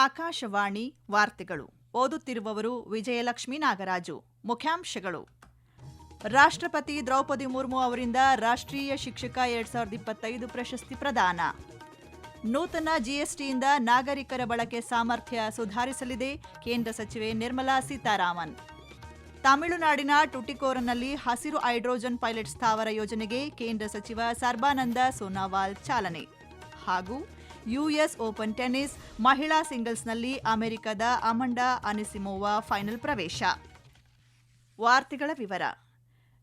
ಆಕಾಶವಾಣಿ ವಾರ್ತೆಗಳು. ಓದುತ್ತಿರುವವರು ವಿಜಯಲಕ್ಷ್ಮೀ ನಾಗರಾಜು. ಮುಖ್ಯಾಂಶಗಳು. ರಾಷ್ಟ್ರಪತಿ ದ್ರೌಪದಿ ಮುರ್ಮು ಅವರಿಂದ ರಾಷ್ಟ್ರೀಯ ಶಿಕ್ಷಕ ಎರಡ್ ಸಾವಿರದ ಇಪ್ಪತ್ತೈದು ಪ್ರಶಸ್ತಿ ಪ್ರದಾನ. ನೂತನ ಜಿಎಸ್ಟಿಯಿಂದ ನಾಗರಿಕರ ಬಳಕೆ ಸಾಮರ್ಥ್ಯ ಸುಧಾರಿಸಲಿದೆ ಕೇಂದ್ರ ಸಚಿವೆ ನಿರ್ಮಲಾ ಸೀತಾರಾಮನ್. ತಮಿಳುನಾಡಿನ ಟುಟಿಕೋರನ್ನಲ್ಲಿ ಹಸಿರು ಹೈಡ್ರೋಜನ್ ಪೈಲಟ್ ಸ್ಥಾವರ ಯೋಜನೆಗೆ ಕೇಂದ್ರ ಸಚಿವ ಸರ್ಬಾನಂದ ಸೋನಾವಾಲ್ ಚಾಲನೆ ಹಾಗೂ ಯುಎಸ್ ಓಪನ್ ಟೆನ್ನಿಸ್ ಮಹಿಳಾ ಸಿಂಗಲ್ಸ್ನಲ್ಲಿ ಅಮೆರಿಕದ ಅಮಂಡಾ ಅನಿಸಿಮೋವಾ ಫೈನಲ್ ಪ್ರವೇಶ. ವಾರ್ತೆಗಳ ವಿವರ.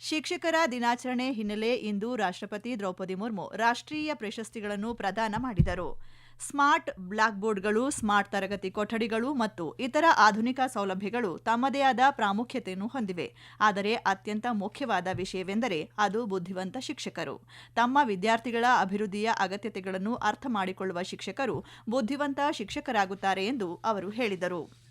ಶಿಕ್ಷಕರ ದಿನಾಚರಣೆ ಹಿನ್ನೆಲೆ ಇಂದು ರಾಷ್ಟ್ರಪತಿ ದ್ರೌಪದಿ ಮುರ್ಮು ರಾಷ್ಟ್ರೀಯ ಪ್ರಶಸ್ತಿಗಳನ್ನು ಪ್ರದಾನ ಮಾಡಿದರು. ಸ್ಮಾರ್ಟ್ ಬ್ಲಾಕ್ ಬೋರ್ಡ್ಗಳು ಸ್ಮಾರ್ಟ್ ತರಗತಿ ಕೊಠಡಿಗಳು ಮತ್ತು ಇತರ ಆಧುನಿಕ ಸೌಲಭ್ಯಗಳು ತಮ್ಮದೇ ಆದ ಪ್ರಾಮುಖ್ಯತೆಯನ್ನು ಹೊಂದಿವೆ. ಆದರೆ ಅತ್ಯಂತ ಮುಖ್ಯವಾದ ವಿಷಯವೆಂದರೆ ಅದು ಬುದ್ಧಿವಂತ ಶಿಕ್ಷಕರು. ತಮ್ಮ ವಿದ್ಯಾರ್ಥಿಗಳ ಅಭಿವೃದ್ಧಿಯ ಅಗತ್ಯತೆಗಳನ್ನು ಅರ್ಥ ಮಾಡಿಕೊಳ್ಳುವ ಶಿಕ್ಷಕರು ಬುದ್ಧಿವಂತ ಶಿಕ್ಷಕರಾಗುತ್ತಾರೆ ಎಂದು ಅವರು ಹೇಳಿದರು.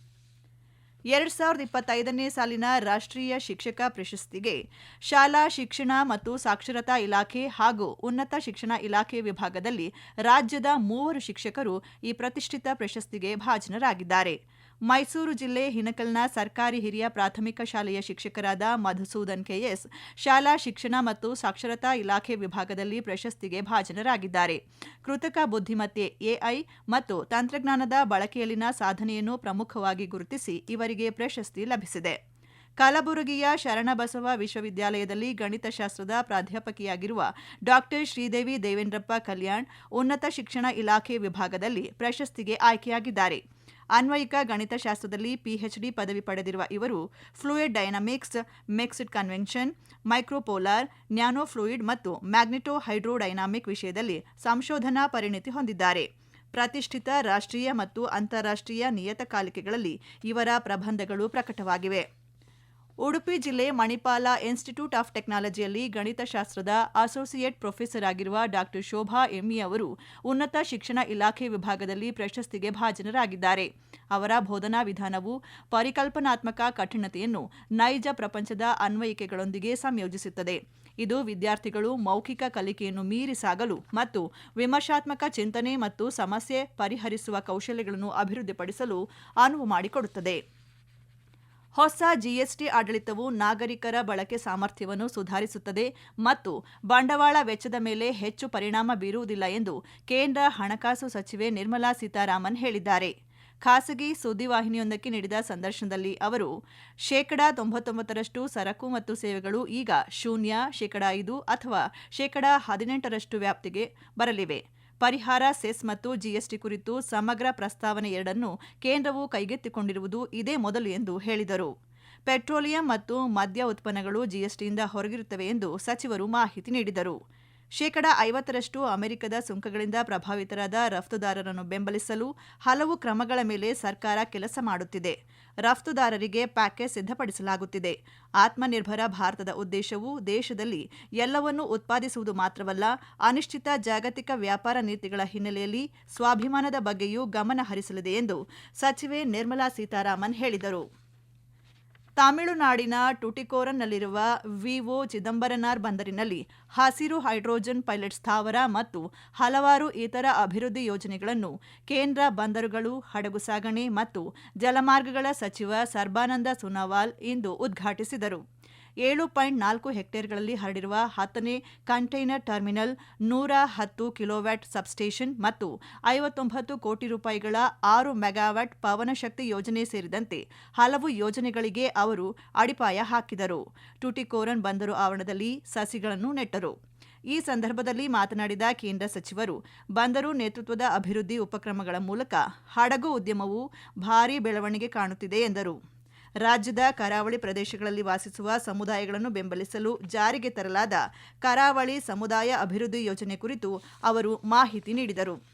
ಎರಡ್ ಸಾವಿರದ ಇಪ್ಪತ್ತೈದನೇ ಸಾಲಿನ ರಾಷ್ಟ್ರೀಯ ಶಿಕ್ಷಕ ಪ್ರಶಸ್ತಿಗೆ ಶಾಲಾ ಶಿಕ್ಷಣ ಮತ್ತು ಸಾಕ್ಷರತಾ ಇಲಾಖೆ ಹಾಗೂ ಉನ್ನತ ಶಿಕ್ಷಣ ಇಲಾಖೆ ವಿಭಾಗದಲ್ಲಿ ರಾಜ್ಯದ ಮೂವರು ಶಿಕ್ಷಕರು ಈ ಪ್ರತಿಷ್ಠಿತ ಪ್ರಶಸ್ತಿಗೆ ಭಾಜನರಾಗಿದ್ದಾರೆ. ಮೈಸೂರು ಜಿಲ್ಲೆ ಹಿನಕಲ್ನ ಸರ್ಕಾರಿ ಹಿರಿಯ ಪ್ರಾಥಮಿಕ ಶಾಲೆಯ ಶಿಕ್ಷಕರಾದ ಮಧುಸೂದನ್ ಕೆಎಸ್, ಶಾಲಾ ಶಿಕ್ಷಣ ಮತ್ತು ಸಾಕ್ಷರತಾ ಇಲಾಖೆ ವಿಭಾಗದಲ್ಲಿ ಪ್ರಶಸ್ತಿಗೆ ಭಾಜನರಾಗಿದ್ದಾರೆ. ಕೃತಕ ಬುದ್ಧಿಮತ್ತೆ ಎಐ ಮತ್ತು ತಂತ್ರಜ್ಞಾನದ ಬಳಕೆಯಲ್ಲಿನ ಸಾಧನೆಯನ್ನು ಪ್ರಮುಖವಾಗಿ ಗುರುತಿಸಿ ಇವರಿಗೆ ಪ್ರಶಸ್ತಿ ಲಭಿಸಿದೆ. ಕಲಬುರಗಿಯ ಶರಣಬಸವ ವಿಶ್ವವಿದ್ಯಾಲಯದಲ್ಲಿ ಗಣಿತಶಾಸ್ತ್ರದ ಪ್ರಾಧ್ಯಾಪಕಿಯಾಗಿರುವ ಡಾಕ್ಟರ್ ಶ್ರೀದೇವಿ ದೇವೇಂದ್ರಪ್ಪ ಕಲ್ಯಾಣ್ ಉನ್ನತ ಶಿಕ್ಷಣ ಇಲಾಖೆ ವಿಭಾಗದಲ್ಲಿ ಪ್ರಶಸ್ತಿಗೆ ಆಯ್ಕೆಯಾಗಿದ್ದಾರೆ. ಅನ್ವಯಿಕ ಗಣಿತಶಾಸ್ತ್ರದಲ್ಲಿ ಪಿಎಚ್ಡಿ ಪದವಿ ಪಡೆದಿರುವ ಇವರು ಫ್ಲೂಯಿಡ್ ಡೈನಾಮಿಕ್ಸ್ ಮಿಕ್ಸ್ಡ್ ಕನ್ವೆನ್ಷನ್ ಮೈಕ್ರೋಪೋಲಾರ್ ನ್ಯಾನೋಫ್ಲೂಯಿಡ್ ಮತ್ತು ಮ್ಯಾಗ್ನೆಟೋ ಹೈಡ್ರೋಡೈನಾಮಿಕ್ ವಿಷಯದಲ್ಲಿ ಸಂಶೋಧನಾ ಪರಿಣಿತಿ ಹೊಂದಿದ್ದಾರೆ. ಪ್ರತಿಷ್ಠಿತ ರಾಷ್ಟ್ರೀಯ ಮತ್ತು ಅಂತಾರಾಷ್ಟ್ರೀಯ ನಿಯತಕಾಲಿಕೆಗಳಲ್ಲಿ ಇವರ ಪ್ರಬಂಧಗಳು ಪ್ರಕಟವಾಗಿವೆ. ಉಡುಪಿ ಜಿಲ್ಲೆ ಮಣಿಪಾಲ ಇನ್ಸ್ಟಿಟ್ಯೂಟ್ ಆಫ್ ಟೆಕ್ನಾಲಜಿಯಲ್ಲಿ ಗಣಿತಶಾಸ್ತ್ರದ ಅಸೋಸಿಯೇಟ್ ಪ್ರೊಫೆಸರ್ ಆಗಿರುವ ಡಾಕ್ಟರ್ ಶೋಭಾ ಎಮ್ಮಿ ಅವರು ಉನ್ನತ ಶಿಕ್ಷಣ ಇಲಾಖೆ ವಿಭಾಗದಲ್ಲಿ ಪ್ರಶಸ್ತಿಗೆ ಭಾಜನರಾಗಿದ್ದಾರೆ. ಅವರ ಬೋಧನಾ ವಿಧಾನವು ಪರಿಕಲ್ಪನಾತ್ಮಕ ಕಠಿಣತೆಯನ್ನು ನೈಜ ಪ್ರಪಂಚದ ಅನ್ವಯಿಕೆಗಳೊಂದಿಗೆ ಸಂಯೋಜಿಸುತ್ತದೆ. ಇದು ವಿದ್ಯಾರ್ಥಿಗಳು ಮೌಖಿಕ ಕಲಿಕೆಯನ್ನು ಮೀರಿಸಾಗಲು ಮತ್ತು ವಿಮರ್ಶಾತ್ಮಕ ಚಿಂತನೆ ಮತ್ತು ಸಮಸ್ಯೆ ಪರಿಹರಿಸುವ ಕೌಶಲ್ಯಗಳನ್ನು ಅಭಿವೃದ್ಧಿಪಡಿಸಲು ಅನುವು ಮಾಡಿಕೊಡುತ್ತದೆ. ಹೊಸ ಜಿಎಸ್ಟಿ ಆಡಳಿತವು ನಾಗರಿಕರ ಬಳಕೆ ಸಾಮರ್ಥ್ಯವನ್ನು ಸುಧಾರಿಸುತ್ತದೆ ಮತ್ತು ಬಂಡವಾಳ ವೆಚ್ಚದ ಮೇಲೆ ಹೆಚ್ಚು ಪರಿಣಾಮ ಬೀರುವುದಿಲ್ಲ ಎಂದು ಕೇಂದ್ರ ಹಣಕಾಸು ಸಚಿವೆ ನಿರ್ಮಲಾ ಸೀತಾರಾಮನ್ ಹೇಳಿದ್ದಾರೆ. ಖಾಸಗಿ ಸುದ್ದಿವಾಹಿನಿಯೊಂದಕ್ಕೆ ನೀಡಿದ ಸಂದರ್ಶನದಲ್ಲಿ ಅವರು, ಶೇಕಡಾ ತೊಂಬತ್ತೊಂಬತ್ತರಷ್ಟು ಸರಕು ಮತ್ತು ಸೇವೆಗಳು ಈಗ ಶೂನ್ಯ, ಶೇಕಡಾ ಐದು ಅಥವಾ ಶೇಕಡಾ ಹದಿನೆಂಟರಷ್ಟು ವ್ಯಾಪ್ತಿಗೆ ಬರಲಿವೆ. ಪರಿಹಾರ, ಸೆಸ್ ಮತ್ತು ಜಿಎಸ್ಟಿ ಕುರಿತು ಸಮಗ್ರ ಪ್ರಸ್ತಾವನೆ ಎರಡನ್ನು ಕೇಂದ್ರವು ಕೈಗೆತ್ತಿಕೊಂಡಿರುವುದು ಇದೇ ಮೊದಲು ಎಂದು ಹೇಳಿದರು. ಪೆಟ್ರೋಲಿಯಂ ಮತ್ತು ಮದ್ಯ ಉತ್ಪನ್ನಗಳು ಜಿಎಸ್ಟಿಯಿಂದ ಹೊರಗಿರುತ್ತವೆ ಎಂದು ಸಚಿವರು ಮಾಹಿತಿ ನೀಡಿದರು. ಶೇಕಡಾ ಐವತ್ತರಷ್ಟು ಅಮೆರಿಕದ ಸುಂಕಗಳಿಂದ ಪ್ರಭಾವಿತರಾದ ರಫ್ತುದಾರರನ್ನು ಬೆಂಬಲಿಸಲು ಹಲವು ಕ್ರಮಗಳ ಮೇಲೆ ಸರ್ಕಾರ ಕೆಲಸ ಮಾಡುತ್ತಿದೆ. ರಫ್ತುದಾರರಿಗೆ ಪ್ಯಾಕೇಜ್ ಸಿದ್ಧಪಡಿಸಲಾಗುತ್ತಿದೆ. ಆತ್ಮನಿರ್ಭರ ಭಾರತದ ಉದ್ದೇಶವು ದೇಶದಲ್ಲಿ ಎಲ್ಲವನ್ನೂ ಉತ್ಪಾದಿಸುವುದು ಮಾತ್ರವಲ್ಲ, ಅನಿಶ್ಚಿತ ಜಾಗತಿಕ ವ್ಯಾಪಾರ ನೀತಿಗಳ ಹಿನ್ನೆಲೆಯಲ್ಲಿ ಸ್ವಾಭಿಮಾನದ ಬಗ್ಗೆಯೂ ಗಮನ ಹರಿಸಲಿದೆ ಎಂದು ಸಚಿವೆ ನಿರ್ಮಲಾ ಸೀತಾರಾಮನ್ ಹೇಳಿದರು. ತಮಿಳುನಾಡಿನ ಟುಟಿಕೋರನ್ನಲ್ಲಿರುವ ವಿಒ ಚಿದಂಬರನಾರ್ ಬಂದರಿನಲ್ಲಿ ಹಸಿರು ಹೈಡ್ರೋಜನ್ ಪೈಲಟ್ ಸ್ಥಾವರ ಮತ್ತು ಹಲವಾರು ಇತರ ಅಭಿವೃದ್ಧಿ ಯೋಜನೆಗಳನ್ನು ಕೇಂದ್ರ ಬಂದರುಗಳು, ಹಡಗು ಸಾಗಣೆ ಮತ್ತು ಜಲಮಾರ್ಗಗಳ ಸಚಿವ ಸರ್ಬಾನಂದ ಸೋನೋವಾಲ್ ಇಂದು ಉದ್ಘಾಟಿಸಿದರು. ಏಳು ಪಾಯಿಂಟ್ ನಾಲ್ಕು ಹೆಕ್ಟೇರ್ಗಳಲ್ಲಿ ಹರಡಿರುವ ಹತ್ತನೇ ಕಂಟೈನರ್ ಟರ್ಮಿನಲ್ ನೂರ ಹತ್ತು ಕಿಲೋವ್ಯಾಟ್ ಸಬ್ಸ್ಟೇಷನ್ ಮತ್ತು ಐವತ್ತೊಂಬತ್ತು ಕೋಟಿ ರೂಪಾಯಿಗಳ ಆರು ಮೆಗಾವ್ಯಾಟ್ ಪವನಶಕ್ತಿ ಯೋಜನೆ ಸೇರಿದಂತೆ ಹಲವು ಯೋಜನೆಗಳಿಗೆ ಅವರು ಅಡಿಪಾಯ ಹಾಕಿದರು. ಟುಟಿಕೋರನ್ ಬಂದರು ಆವರಣದಲ್ಲಿ ಸಸಿಗಳನ್ನು ನೆಟ್ಟರು. ಈ ಸಂದರ್ಭದಲ್ಲಿ ಮಾತನಾಡಿದ ಕೇಂದ್ರ ಸಚಿವರು, ಬಂದರು ನೇತೃತ್ವದ ಅಭಿವೃದ್ಧಿ ಉಪಕ್ರಮಗಳ ಮೂಲಕ ಹಡಗು ಉದ್ಯಮವು ಭಾರೀ ಬೆಳವಣಿಗೆ ಕಾಣುತ್ತಿದೆ ಎಂದರು. ರಾಜ್ಯದ ಕರಾವಳಿ ಪ್ರದೇಶಗಳಲ್ಲಿ ವಾಸಿಸುವ ಸಮುದಾಯಗಳನ್ನು ಬೆಂಬಲಿಸಲು ಜಾರಿಗೆ ತರಲಾದ ಕರಾವಳಿ ಸಮುದಾಯ ಅಭಿವೃದ್ಧಿ ಯೋಜನೆ ಕುರಿತು ಅವರು ಮಾಹಿತಿ ನೀಡಿದರು.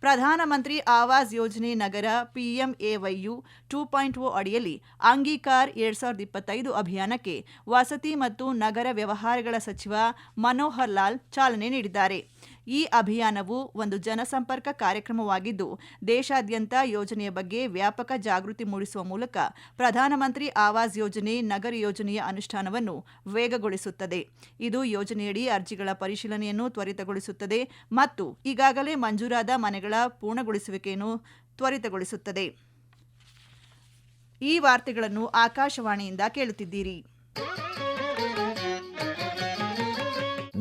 Pradhan Mantri Awas Yojana Nagar PMAYU two point O ಅಡಿಯಲ್ಲಿ ಅಂಗೀಕಾರ್ ಎರಡ್ ಸಾವಿರದ ಇಪ್ಪತ್ತೈದು ಅಭಿಯಾನಕ್ಕೆ ವಸತಿ ಮತ್ತು ನಗರ ವ್ಯವಹಾರಗಳ ಸಚಿವ ಮನೋಹರ್ ಲಾಲ್ ಚಾಲನೆ ನೀಡಿದ್ದಾರೆ. ಈ ಅಭಿಯಾನವು ಒಂದು ಜನಸಂಪರ್ಕ ಕಾರ್ಯಕ್ರಮವಾಗಿದ್ದು, ದೇಶಾದ್ಯಂತ ಯೋಜನೆಯ ಬಗ್ಗೆ ವ್ಯಾಪಕ ಜಾಗೃತಿ ಮೂಡಿಸುವ ಮೂಲಕ ಪ್ರಧಾನಮಂತ್ರಿ ಆವಾಸ್ ಯೋಜನೆ, ನಗರ ಯೋಜನೆಯ ಅನುಷ್ಠಾನವನ್ನು ವೇಗಗೊಳಿಸುತ್ತದೆ. ಇದು ಯೋಜನೆಯಡಿ ಅರ್ಜಿಗಳ ಪರಿಶೀಲನೆಯನ್ನು ತ್ವರಿತಗೊಳಿಸುತ್ತದೆ ಮತ್ತು ಈಗಾಗಲೇ ಮಂಜೂರಾದ ಮನೆಗಳ ಪೂರ್ಣಗೊಳಿಸುವಿಕೆಯನ್ನು ತ್ವರಿತಗೊಳಿಸುತ್ತದೆ. ಈ ವಾರ್ತೆಗಳನ್ನು ಆಕಾಶವಾಣಿಯಿಂದ ಕೇಳುತ್ತಿದ್ದೀರಿ.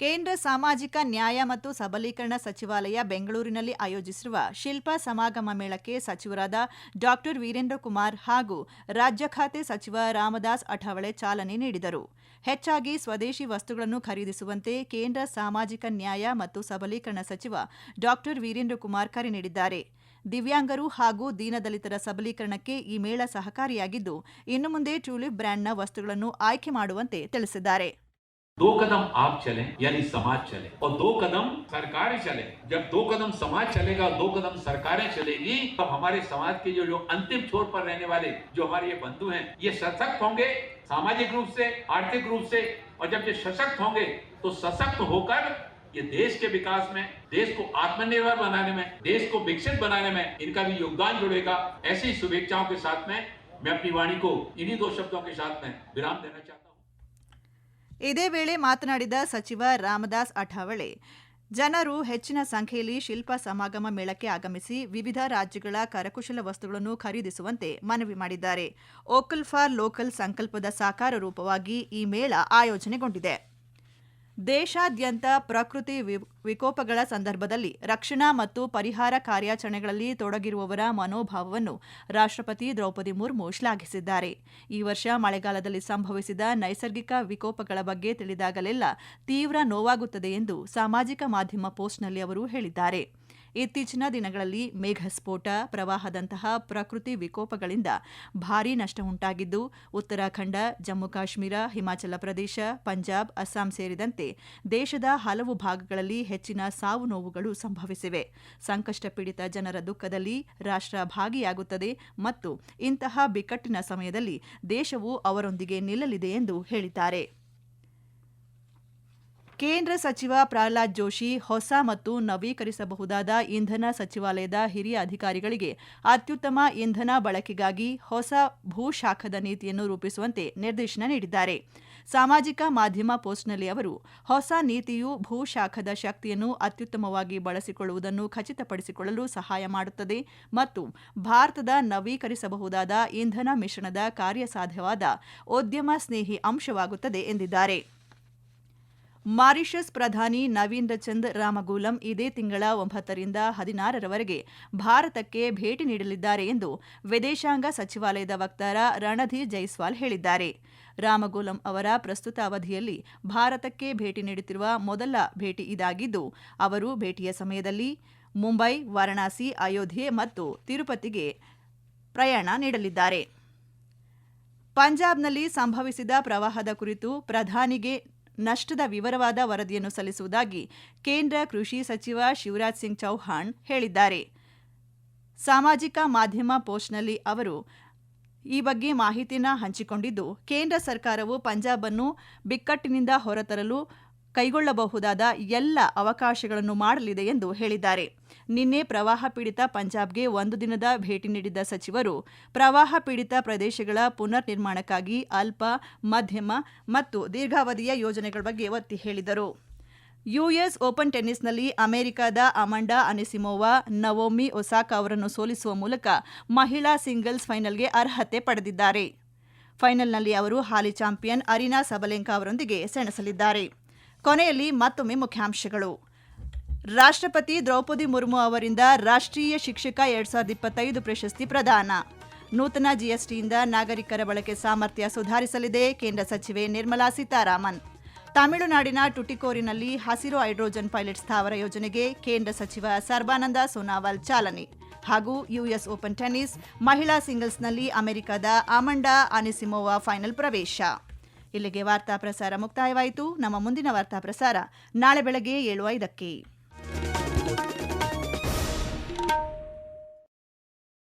ಕೇಂದ್ರ ಸಾಮಾಜಿಕ ನ್ಯಾಯ ಮತ್ತು ಸಬಲೀಕರಣ ಸಚಿವಾಲಯ ಬೆಂಗಳೂರಿನಲ್ಲಿ ಆಯೋಜಿಸಿರುವ ಶಿಲ್ಪ ಸಮಾಗಮ ಮೇಳಕ್ಕೆ ಸಚಿವರಾದ ಡಾಕ್ಟರ್ ವೀರೇಂದ್ರ ಕುಮಾರ್ ಹಾಗೂ ರಾಜ್ಯ ಖಾತೆ ಸಚಿವ ರಾಮದಾಸ್ ಅಠಾವಳೆ ಚಾಲನೆ ನೀಡಿದರು. ಹೆಚ್ಚಾಗಿ ಸ್ವದೇಶಿ ವಸ್ತುಗಳನ್ನು ಖರೀದಿಸುವಂತೆ ಕೇಂದ್ರ ಸಾಮಾಜಿಕ ನ್ಯಾಯ ಮತ್ತು ಸಬಲೀಕರಣ ಸಚಿವ ಡಾಕ್ಟರ್ ವೀರೇಂದ್ರ ಕುಮಾರ್ ಕರೆ ನೀಡಿದ್ದಾರೆ. ದಿವ್ಯಾಂಗರು ಹಾಗೂ ದೀನದಲಿತರ ಸಬಲೀಕರಣಕ್ಕೆ ಈ ಮೇಳ ಸಹಕಾರಿಯಾಗಿದ್ದು, ಇನ್ನು ಮುಂದೆ ಟ್ಯೂಲಿಪ್ ಬ್ರ್ಯಾಂಡ್ನ ವಸ್ತುಗಳನ್ನು ಆಯ್ಕೆ ಮಾಡುವಂತೆ ತಿಳಿಸಿದ್ದಾರೆ. दो कदम आप चलें यानी समाज चले और दो कदम सरकारें चले। जब दो कदम समाज चलेगा दो कदम सरकारें चलेगी तो हमारे समाज के जो, जो अंतिम छोर पर रहने वाले जो हमारे ये बंधु हैं ये सशक्त होंगे सामाजिक रूप से आर्थिक रूप से और जब ये सशक्त होंगे तो सशक्त होकर ये देश के विकास में देश को आत्मनिर्भर बनाने में देश को विकसित बनाने में इनका भी योगदान जुड़ेगा। ऐसी शुभेच्छाओं के साथ में मैं अपनी वाणी को इन्हीं दो शब्दों के साथ में विराम देना चाहता हूँ। ಇದೇ ವೇಳೆ ಮಾತನಾಡಿದ ಸಚಿವ ರಾಮದಾಸ್ ಅಠಾವಳೆ, ಜನರು ಹೆಚ್ಚಿನ ಸಂಖ್ಯೆಯಲ್ಲಿ ಶಿಲ್ಪ ಸಮಾಗಮ ಮೇಳಕ್ಕೆ ಆಗಮಿಸಿ ವಿವಿಧ ರಾಜ್ಯಗಳ ಕರಕುಶಲ ವಸ್ತುಗಳನ್ನು ಖರೀದಿಸುವಂತೆ ಮನವಿ ಮಾಡಿದ್ದಾರೆ. ಓಕಲ್ ಫಾರ್ ಲೋಕಲ್ ಸಂಕಲ್ಪದ ಸಾಕಾರ ರೂಪವಾಗಿ ಈ ಮೇಳ ಆಯೋಜನೆಗೊಂಡಿದೆ. ದೇಶಾದ್ಯಂತ ಪ್ರಕೃತಿ ವಿಕೋಪಗಳ ಸಂದರ್ಭದಲ್ಲಿ ರಕ್ಷಣಾ ಮತ್ತು ಪರಿಹಾರ ಕಾರ್ಯಾಚರಣೆಗಳಲ್ಲಿ ತೊಡಗಿರುವವರ ಮನೋಭಾವವನ್ನು ರಾಷ್ಟ್ರಪತಿ ದ್ರೌಪದಿ ಮುರ್ಮು ಶ್ಲಾಘಿಸಿದ್ದಾರೆ. ಈ ವರ್ಷ ಮಳೆಗಾಲದಲ್ಲಿ ಸಂಭವಿಸಿದ ನೈಸರ್ಗಿಕ ವಿಕೋಪಗಳ ಬಗ್ಗೆ ತಿಳಿದಾಗಲೆಲ್ಲ ತೀವ್ರ ನೋವಾಗುತ್ತದೆ ಎಂದು ಸಾಮಾಜಿಕ ಮಾಧ್ಯಮ ಪೋಸ್ಟ್ನಲ್ಲಿ ಅವರು ಹೇಳಿದ್ದಾರೆ. ಇತ್ತೀಚಿನ ದಿನಗಳಲ್ಲಿ ಮೇಘಸ್ಫೋಟ, ಪ್ರವಾಹದಂತಹ ಪ್ರಕೃತಿ ವಿಕೋಪಗಳಿಂದ ಭಾರೀ ನಷ್ಟ ಉಂಟಾಗಿದ್ದು, ಉತ್ತರಾಖಂಡ, ಜಮ್ಮು ಕಾಶ್ಮೀರ, ಹಿಮಾಚಲ ಪ್ರದೇಶ, ಪಂಜಾಬ್, ಅಸ್ಸಾಂ ಸೇರಿದಂತೆ ದೇಶದ ಹಲವು ಭಾಗಗಳಲ್ಲಿ ಹೆಚ್ಚಿನ ಸಾವು ನೋವುಗಳು ಸಂಭವಿಸಿವೆ. ಸಂಕಷ್ಟ ಪೀಡಿತ ಜನರ ದುಃಖದಲ್ಲಿ ರಾಷ್ಟ್ರ ಭಾಗಿಯಾಗುತ್ತದೆ ಮತ್ತು ಇಂತಹ ಬಿಕ್ಕಟ್ಟಿನ ಸಮಯದಲ್ಲಿ ದೇಶವು ಅವರೊಂದಿಗೆ ನಿಲ್ಲಲಿದೆ ಎಂದು ಹೇಳಿದ್ದಾರೆ. ಕೇಂದ್ರ ಸಚಿವ ಪ್ರಹ್ಲಾದ್ ಜೋಶಿ ಹೊಸ ಮತ್ತು ನವೀಕರಿಸಬಹುದಾದ ಇಂಧನ ಸಚಿವಾಲಯದ ಹಿರಿಯ ಅಧಿಕಾರಿಗಳಿಗೆ ಅತ್ಯುತ್ತಮ ಇಂಧನ ಬಳಕೆಗಾಗಿ ಹೊಸ ಭೂಶಾಖದ ನೀತಿಯನ್ನು ರೂಪಿಸುವಂತೆ ನಿರ್ದೇಶನ ನೀಡಿದ್ದಾರೆ. ಸಾಮಾಜಿಕ ಮಾಧ್ಯಮ ಪೋಸ್ಟ್ನಲ್ಲಿ ಅವರು, ಹೊಸ ನೀತಿಯು ಭೂಶಾಖದ ಶಕ್ತಿಯನ್ನು ಅತ್ಯುತ್ತಮವಾಗಿ ಬಳಸಿಕೊಳ್ಳುವುದನ್ನು ಖಚಿತಪಡಿಸಿಕೊಳ್ಳಲು ಸಹಾಯ ಮಾಡುತ್ತದೆ ಮತ್ತು ಭಾರತದ ನವೀಕರಿಸಬಹುದಾದ ಇಂಧನ ಮಿಶ್ರಣದ ಕಾರ್ಯಸಾಧ್ಯವಾದ ಉದ್ಯಮ ಸ್ನೇಹಿ ಅಂಶವಾಗುತ್ತದೆ ಎಂದಿದ್ದಾರೆ. ಮಾರಿಷಸ್ ಪ್ರಧಾನಿ ನವೀಂದ್ರ ಚಂದ್ ರಾಮಗೂಲಂ ಇದೇ ತಿಂಗಳ ಒಂಬತ್ತರಿಂದ ಹದಿನಾರರವರೆಗೆ ಭಾರತಕ್ಕೆ ಭೇಟಿ ನೀಡಲಿದ್ದಾರೆ ಎಂದು ವಿದೇಶಾಂಗ ಸಚಿವಾಲಯದ ವಕ್ತಾರ ರಣಧೀರ್ ಜೈಸ್ವಾಲ್ ಹೇಳಿದ್ದಾರೆ. ರಾಮಗೂಲಂ ಅವರ ಪ್ರಸ್ತುತ ಅವಧಿಯಲ್ಲಿ ಭಾರತಕ್ಕೆ ಭೇಟಿ ನೀಡುತ್ತಿರುವ ಮೊದಲ ಭೇಟಿ ಇದಾಗಿದ್ದು, ಅವರು ಭೇಟಿಯ ಸಮಯದಲ್ಲಿ ಮುಂಬೈ, ವಾರಣಾಸಿ, ಅಯೋಧ್ಯೆ ಮತ್ತು ತಿರುಪತಿಗೆ ಪ್ರಯಾಣ ನೀಡಲಿದ್ದಾರೆ. ಪಂಜಾಬ್ನಲ್ಲಿ ಸಂಭವಿಸಿದ ಪ್ರವಾಹದ ಕುರಿತು ಪ್ರಧಾನಿಗೆ ನಷ್ಟದ ವಿವರವಾದ ವರದಿಯನ್ನು ಸಲ್ಲಿಸುವುದಾಗಿ ಕೇಂದ್ರ ಕೃಷಿ ಸಚಿವ ಶಿವರಾಜ್ ಸಿಂಗ್ ಚೌಹಾಣ್ ಹೇಳಿದ್ದಾರೆ. ಸಾಮಾಜಿಕ ಮಾಧ್ಯಮ ಪೋಸ್ಟ್ನಲ್ಲಿ ಅವರು ಈ ಬಗ್ಗೆ ಮಾಹಿತಿನ ಹಂಚಿಕೊಂಡಿದ್ದು, ಕೇಂದ್ರ ಸರ್ಕಾರವು ಪಂಜಾಬ್ ಅನ್ನು ಬಿಕ್ಕಟ್ಟಿನಿಂದ ಹೊರತರಲು ಕೈಗೊಳ್ಳಬಹುದಾದ ಎಲ್ಲ ಅವಕಾಶಗಳನ್ನು ಮಾಡಲಿದೆ ಎಂದು ಹೇಳಿದ್ದಾರೆ. ನಿನ್ನೆ ಪ್ರವಾಹ ಪೀಡಿತ ಪಂಜಾಬ್ಗೆ ಒಂದು ದಿನದ ಭೇಟಿ ನೀಡಿದ್ದ ಸಚಿವರು, ಪ್ರವಾಹ ಪೀಡಿತ ಪ್ರದೇಶಗಳ ಪುನರ್ ನಿರ್ಮಾಣಕ್ಕಾಗಿ ಅಲ್ಪ, ಮಧ್ಯಮ ಮತ್ತು ದೀರ್ಘಾವಧಿಯ ಯೋಜನೆಗಳ ಬಗ್ಗೆ ಒತ್ತಿ ಹೇಳಿದರು. ಯುಎಸ್ ಓಪನ್ ಟೆನ್ನಿಸ್ನಲ್ಲಿ ಅಮೆರಿಕದ ಅಮಂಡಾ ಅನಿಸಿಮೋವಾ, ನವೋಮಿ ಒಸಾಕಾ ಅವರನ್ನು ಸೋಲಿಸುವ ಮೂಲಕ ಮಹಿಳಾ ಸಿಂಗಲ್ಸ್ ಫೈನಲ್ಗೆ ಅರ್ಹತೆ ಪಡೆದಿದ್ದಾರೆ. ಫೈನಲ್ನಲ್ಲಿ ಅವರು ಹಾಲಿ ಚಾಂಪಿಯನ್ ಅರಿನಾ ಸಬಲೆಂಕಾ ಅವರೊಂದಿಗೆ ಸೆಣಸಲಿದ್ದಾರೆ. ಕೊನೆಯಲ್ಲಿ ಮತ್ತೊಮ್ಮೆ ಮುಖ್ಯಾಂಶಗಳು. ರಾಷ್ಟ್ರಪತಿ ದ್ರೌಪದಿ ಮುರ್ಮು ಅವರಿಂದ ರಾಷ್ಟ್ರೀಯ ಶಿಕ್ಷಕ ಎರಡ್ ಸಾವಿರದ ಇಪ್ಪತ್ತೈದು ಪ್ರಶಸ್ತಿ ಪ್ರದಾನ. ನೂತನ ಜಿಎಸ್ಟಿಯಿಂದ ನಾಗರಿಕರ ಬಳಕೆ ಸಾಮರ್ಥ್ಯ ಸುಧಾರಿಸಲಿದೆ, ಕೇಂದ್ರ ಸಚಿವೆ ನಿರ್ಮಲಾ ಸೀತಾರಾಮನ್. ತಮಿಳುನಾಡಿನ ಟುಟಿಕೋರಿನಲ್ಲಿ ಹಸಿರು ಹೈಡ್ರೋಜನ್ ಪೈಲಟ್ ಸ್ಥಾವರ ಯೋಜನೆಗೆ ಕೇಂದ್ರ ಸಚಿವ ಸರ್ಬಾನಂದ ಸೋನಾವಾಲ್ ಚಾಲನೆ. ಹಾಗೂ ಯುಎಸ್ ಓಪನ್ ಟೆನ್ನಿಸ್ ಮಹಿಳಾ ಸಿಂಗಲ್ಸ್ನಲ್ಲಿ ಅಮೆರಿಕದ ಅಮಂಡಾ ಅನಿಸಿಮೋವಾ ಫೈನಲ್ ಪ್ರವೇಶ. ಇಲ್ಲಿಗೆ ವಾರ್ತಾ ಪ್ರಸಾರ ಮುಕ್ತಾಯವಾಯಿತು. ನಮ್ಮ ಮುಂದಿನ ವಾರ್ತಾ ಪ್ರಸಾರ ನಾಳೆ ಬೆಳಗ್ಗೆ ಏಳು ಐದಕ್ಕೆ.